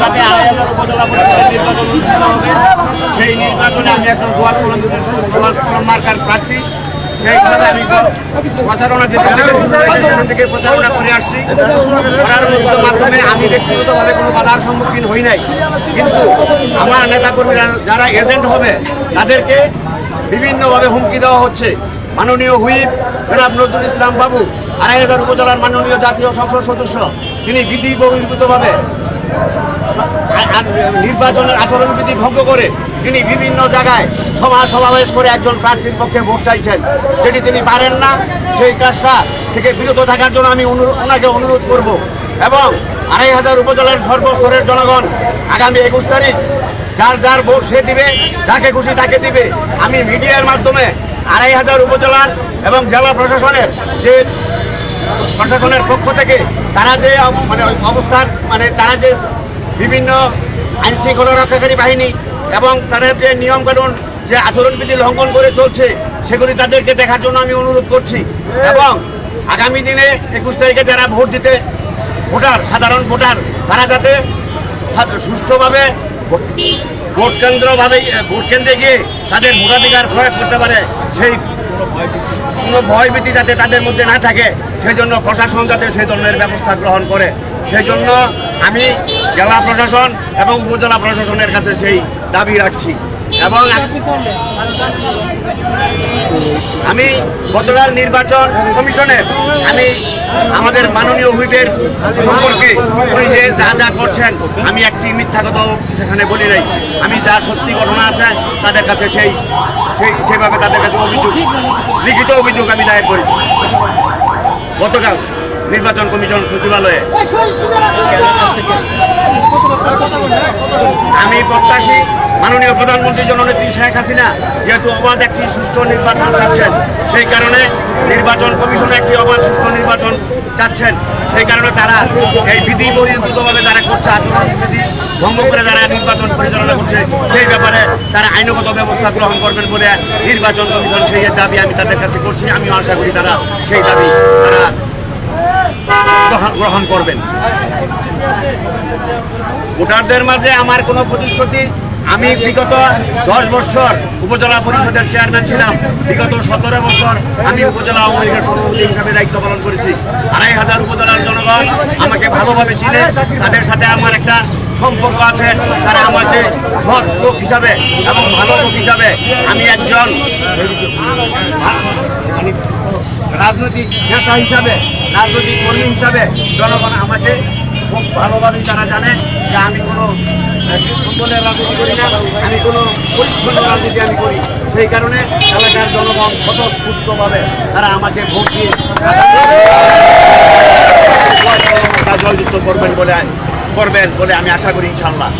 যাতে আড়াই হাজার উপজেলা পরিষদের নির্বাচন অনুষ্ঠিত হবে, সেই নির্বাচনে আমি একজন গোয়াল মার্কার প্রার্থী। থেকে প্রচারণা করে আসছি। মাধ্যমে আমি ব্যক্তিগতভাবে কোনো বাধার সম্মুখীন হই নাই। কিন্তু আমার নেতাকর্মীরা যারা এজেন্ট হবে, তাদেরকে বিভিন্নভাবে হুমকি দেওয়া হচ্ছে। মাননীয় হুইপ, জনাব নজরুল ইসলাম বাবু, আড়াই হাজার উপজেলার মাননীয় জাতীয় সংসদ সদস্য, তিনি বিধি বহির্ভূতভাবে নির্বাচনের আচরণবিধি ভঙ্গ করে তিনি বিভিন্ন জায়গায় সভা সমাবেশ করে একজন প্রার্থীর পক্ষে ভোট চাইছেন যেটি তিনি পারেন না। সেই কাজটা থেকে বিরত থাকার জন্য আমি ওনাকে অনুরোধ করব। এবং আড়াই হাজার উপজেলার সর্বস্তরের জনগণ আগামী একুশ তারিখ যার যার ভোট সে দিবে, যাকে খুশি তাকে দিবে। আমি মিডিয়ার মাধ্যমে আড়াই হাজার উপজেলার এবং জেলা প্রশাসনের যে প্রশাসনের পক্ষ থেকে তারা যে মানে অবস্থার মানে তারা যে বিভিন্ন আইন শৃঙ্খলা রক্ষাকারী বাহিনী এবং তাদের যে নিয়মকানুন যে আচরণবিধি লঙ্ঘন করে চলছে, সেগুলি তাদেরকে দেখার জন্য আমি অনুরোধ করছি। এবং আগামী দিনে একুশ তারিখে যারা ভোট দিতে, ভোটার, সাধারণ ভোটার, তারা যাতে সুষ্ঠুভাবে ভোট কেন্দ্রভাবে ভোট কেন্দ্রে গিয়ে তাদের ভোটাধিকার প্রয়োগ করতে পারে, সেই কোনো ভয়ভীতি যাতে তাদের মধ্যে না থাকে, সেই জন্য প্রশাসন যাতে সেই ধরনের ব্যবস্থা গ্রহণ করে। সেই জন্য আমি জেলা প্রশাসন এবং উপজেলা প্রশাসনের কাছে সেই দাবি রাখছি। এবং আমি গতকাল নির্বাচন কমিশনের, আমি আমাদের মাননীয় হুইপের সম্পর্কে উনি যে যা যা করছেন, আমি একটি মিথ্যা কথাও সেখানে বলি নাই। আমি যা সত্যি ঘটনা আছে, তাদের কাছে সেই সেই সেভাবে তাদের কাছে অভিযোগ, লিখিত অভিযোগ আমি দায়ের করেছি। গতকাল নির্বাচন কমিশন সচিবালয়ে আমি প্রত্যাশী মাননীয় প্রধানমন্ত্রী জননেত্রী শেখ হাসিনা, যেহেতু অবাধ একটি সুষ্ঠু নির্বাচন চাচ্ছেন, সেই কারণে নির্বাচন কমিশনে একটি অবাধ সুষ্ঠু নির্বাচন চাচ্ছেন। সেই কারণে তারা এই বিধি বহির্ভূতভাবে যারা করছে, আচরণ বিধি ভঙ্গ করে যারা নির্বাচন পরিচালনা করছে, সেই ব্যাপারে তারা আইনগত ব্যবস্থা গ্রহণ করবেন বলে নির্বাচন কমিশন সেই দাবি আমি তাদের কাছে করছি। আমিও আশা করি তারা সেই দাবি তারা গ্রহণ করবেন। ভোটারদের মাঝে আমার কোনো প্রতিশ্রুতি। আমি বিগত দশ বছর উপজেলা পরিষদের চেয়ারম্যান ছিলাম। বিগত সতেরো বছর আমি উপজেলা আওয়ামী লীগের সভাপতি হিসাবে দায়িত্ব পালন করেছি। আড়াই হাজার উপজেলার জনগণ আমাকে ভালোভাবে চিনে। তাদের সাথে আমার একটা সম্পর্ক আছে। তারা আমাকে সৎ লোক হিসাবে এবং ভালো লোক হিসাবে আমি একজন রাজনৈতিক নেতা হিসাবে, রাজনৈতিক কর্মী হিসাবে জনগণ আমাকে খুব ভালোভাবেই তারা জানে যে আমি কোনো সুন্দরের রাজনীতি করি না, আমি কোনো পরিচ্ছন্ন রাজনীতি আমি করি। সেই কারণে এলাকার জনগণ স্বতঃস্ফূর্তভাবে তারা আমাকে ভোট দিয়ে জয়যুক্ত করবেন বলে করবেন বলে আমি আশা করি ইনশাল্লাহ